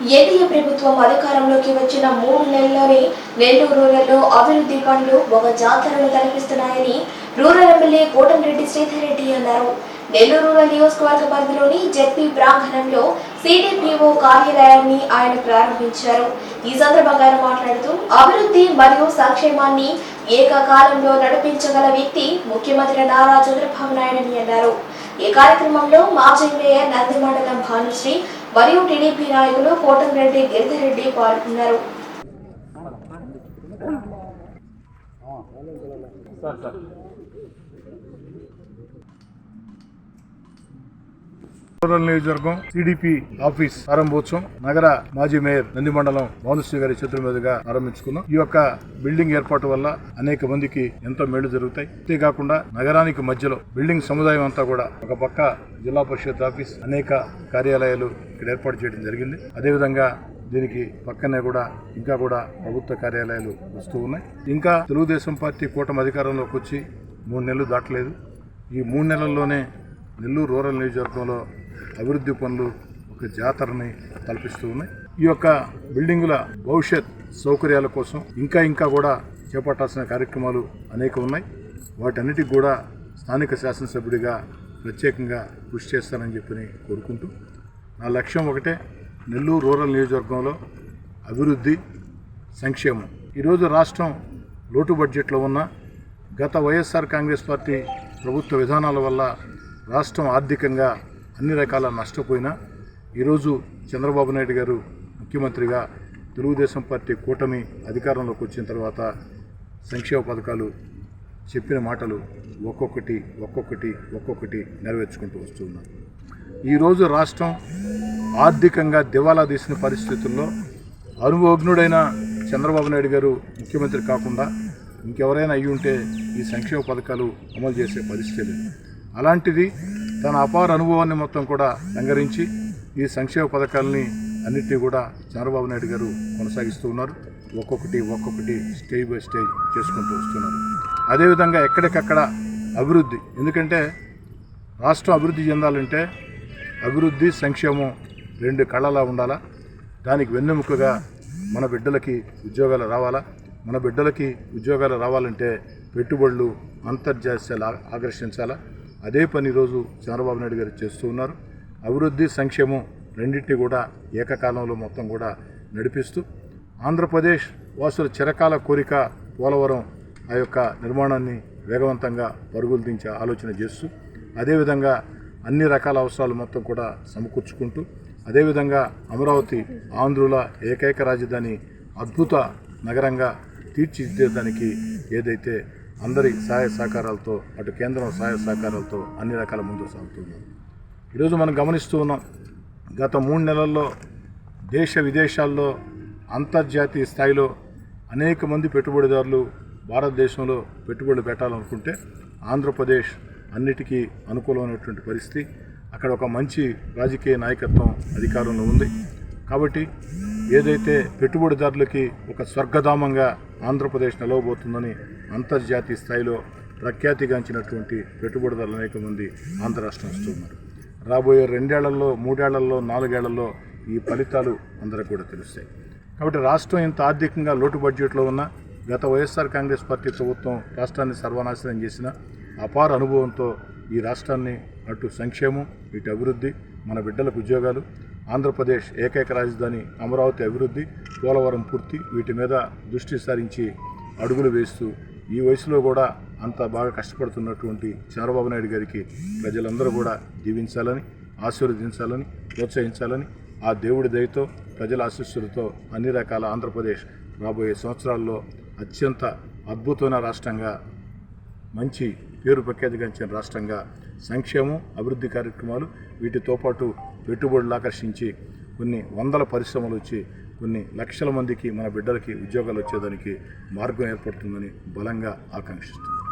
NDA ప్రభుత్వం అధికారంలోకి వచ్చిన మూడు నెలల్లోనే నెల్లూరు రూరల్లో అభివృద్ధి పనులు ఒక జాతరను తలపిస్తున్నాయని రూరల్ ఎమ్మెల్యే కోటంరెడ్డి శ్రీధర్ రెడ్డి అన్నారు. నెల్లూరు రూరల్ నియోజకవర్గ పరిధిలోని జెడ్పీ ప్రాంగణంలో సిడిపిఓ కార్యాలయాన్ని ఆయన ప్రారంభించారు. ఈ సందర్భంగా ఆయన మాట్లాడుతూ అభివృద్ధి మరియు సంక్షేమాన్ని ఏకకాలంలో నడిపించగల వ్యక్తి ముఖ్యమంత్రి నారా చంద్రబాబు నాయుడని అన్నారు. ఈ కార్యక్రమంలో మాజీ మేయర్ నందిమండలం భానుశ్రీ మరియు టీడీపీ నాయకులు కోటంరెడ్డి గిరిధిరెడ్డి పాల్గొన్నారు సార్ సార్ రూరల్ నియోజకవర్గం టీడీపీ ఆఫీస్ ప్రారంభోత్సవం నగర మాజీ మేయర్ నంది మండలం భానుశ్రీ గారి చేతుల మీదుగా ప్రారంభించుకున్నాం. ఈ యొక్క బిల్డింగ్ ఏర్పాటు వల్ల అనేక మందికి ఎంతో మేలు జరుగుతాయి. అంతేకాకుండా నగరానికి మధ్యలో బిల్డింగ్ సముదాయం అంతా కూడా ఒక పక్క జిల్లా పరిషత్ ఆఫీస్ అనేక కార్యాలయాలు ఇక్కడ ఏర్పాటు చేయడం జరిగింది. అదేవిధంగా దీనికి పక్కనే కూడా ఇంకా కూడా ప్రభుత్వ కార్యాలయాలు వస్తూ ఉన్నాయి. ఇంకా తెలుగుదేశం పార్టీ కూటమి అధికారంలోకి వచ్చి మూడు నెలలు దాటలేదు. ఈ మూడు నెలల్లోనే నెల్లూరు రూరల్ నియోజకవర్గంలో అభివృద్ధి పనులు ఒక జాతరని తలపిస్తూ ఉన్నాయి. ఈ యొక్క బిల్డింగుల భవిష్యత్ సౌకర్యాల కోసం ఇంకా ఇంకా కూడా చేపట్టాల్సిన కార్యక్రమాలు అనేక ఉన్నాయి. వాటన్నిటికి కూడా స్థానిక శాసనసభ్యుడిగా ప్రత్యేకంగా కృషి చేస్తానని చెప్పి కోరుకుంటూ నా లక్ష్యం ఒకటే నెల్లూరు రూరల్ నియోజకవర్గంలో అభివృద్ధి సంక్షేమం. ఈరోజు రాష్ట్రం లోటు బడ్జెట్లో ఉన్న గత వైఎస్ఆర్ కాంగ్రెస్ పార్టీ ప్రభుత్వ విధానాల వల్ల రాష్ట్రం ఆర్థికంగా అన్ని రకాల నష్టపోయినా ఈరోజు చంద్రబాబు నాయుడు గారు ముఖ్యమంత్రిగా తెలుగుదేశం పార్టీ కూటమి అధికారంలోకి వచ్చిన తర్వాత సంక్షేమ పథకాలు చెప్పిన మాటలు ఒక్కొక్కటి ఒక్కొక్కటి ఒక్కొక్కటి నెరవేర్చుకుంటూ వస్తున్నారు ఈరోజు రాష్ట్రం ఆర్థికంగా దివాలా తీసిన పరిస్థితుల్లో అనుభవజ్ఞుడైన చంద్రబాబు నాయుడు గారు ముఖ్యమంత్రి కాకుండా ఇంకెవరైనా అయ్యి ఉంటే ఈ సంక్షేమ పథకాలు అమలు చేసే పరిస్థితి లేదు. అలాంటిది తన అపార అనుభవాన్ని మొత్తం కూడా సంగరించి ఈ సంక్షేమ పథకాలని అన్నిటినీ కూడా చంద్రబాబు నాయుడు గారు కొనసాగిస్తూ ఉన్నారు. ఒక్కొక్కటి ఒక్కొక్కటి స్టేజ్ బై స్టేజ్ చేసుకుంటూ వస్తున్నారు. అదేవిధంగా ఎక్కడికక్కడ అభివృద్ధి ఎందుకంటే రాష్ట్రం అభివృద్ధి చెందాలంటే అభివృద్ధి సంక్షేమం రెండు కళ్ళలా ఉండాలా? దానికి వెన్నెముకగా మన బిడ్డలకి ఉద్యోగాలు రావాలా? మన బిడ్డలకి ఉద్యోగాలు రావాలంటే పెట్టుబడులు అంతర్జాతీయాలు ఆకర్షించాలా? అదే పని ఈరోజు చంద్రబాబు నాయుడు గారు చేస్తూ ఉన్నారు. అభివృద్ధి సంక్షేమం రెండింటినీ కూడా ఏకకాలంలో మొత్తం కూడా నడిపిస్తూ ఆంధ్రప్రదేశ్ వాసుల చిరకాల కోరిక పోలవరం ఆ యొక్క నిర్మాణాన్ని వేగవంతంగా పరుగులు దించే ఆలోచన చేస్తూ అదేవిధంగా అన్ని రకాల అవసరాలు మొత్తం కూడా సమకూర్చుకుంటూ అదేవిధంగా అమరావతి ఆంధ్రుల ఏకైక రాజధాని అద్భుత నగరంగా తీర్చిదిద్దేదానికి ఏదైతే అందరి సహాయ సహకారాలతో అటు కేంద్రం సహాయ సహకారాలతో అన్ని రకాల ముందుకు సాగుతున్నాం ఈరోజు మనం గమనిస్తూ ఉన్నాం గత మూడు నెలల్లో దేశ విదేశాల్లో అంతర్జాతీయ స్థాయిలో అనేక మంది పెట్టుబడిదారులు భారతదేశంలో పెట్టుబడులు పెట్టాలనుకుంటే ఆంధ్రప్రదేశ్ అన్నిటికీ అనుకూలమైనటువంటి పరిస్థితి. అక్కడ ఒక మంచి రాజకీయ నాయకత్వం అధికారంలో ఉంది. కాబట్టి ఏదైతే పెట్టుబడిదారులకి ఒక స్వర్గధామంగా ఆంధ్రప్రదేశ్ నిలవబోతుందని అంతర్జాతీయ స్థాయిలో ప్రఖ్యాతిగాంచినటువంటి పెట్టుబడిదారులు అనేక మంది ఆంధ్ర రాష్ట్రం వస్తున్నారు రాబోయే రెండేళ్ళలో మూడేళ్ళలో నాలుగేళ్ళలో ఈ ఫలితాలు అందరికి కూడా తెలుస్తాయి. కాబట్టి రాష్ట్రం ఇంత ఆర్థికంగా లోటు బడ్జెట్లో ఉన్న గత వైఎస్ఆర్ కాంగ్రెస్ పార్టీ ప్రభుత్వం రాష్ట్రాన్ని సర్వనాశనం చేసిన అపార అనుభవంతో ఈ రాష్ట్రాన్ని అటు సంక్షేమం ఇటు అభివృద్ధి మన బిడ్డలకు ఉద్యోగాలు ఆంధ్రప్రదేశ్ ఏకైక రాజధాని అమరావతి అభివృద్ధి పోలవరం పూర్తి వీటి మీద దృష్టి సారించి అడుగులు వేస్తూ ఈ వయసులో కూడా అంత బాగా కష్టపడుతున్నటువంటి చంద్రబాబు నాయుడు గారికి ప్రజలందరూ కూడా దీవించాలని ఆశీర్వదించాలని ప్రోత్సహించాలని ఆ దేవుడి దయతో ప్రజల ఆశీస్సులతో అన్ని రకాల ఆంధ్రప్రదేశ్ రాబోయే సంవత్సరాల్లో అత్యంత అద్భుతమైన రాష్ట్రంగా మంచి పేరు ప్రఖ్యాతిగాంచిన రాష్ట్రంగా సంక్షేమం అభివృద్ధి కార్యక్రమాలు వీటితో పాటు పెట్టుబడులు ఆకర్షించి కొన్ని వందల పరిశ్రమలు వచ్చి కొన్ని లక్షల మందికి మన బిడ్డలకి ఉద్యోగాలు వచ్చేదానికి మార్గం ఏర్పడుతుందని బలంగా ఆకాంక్షిస్తుంది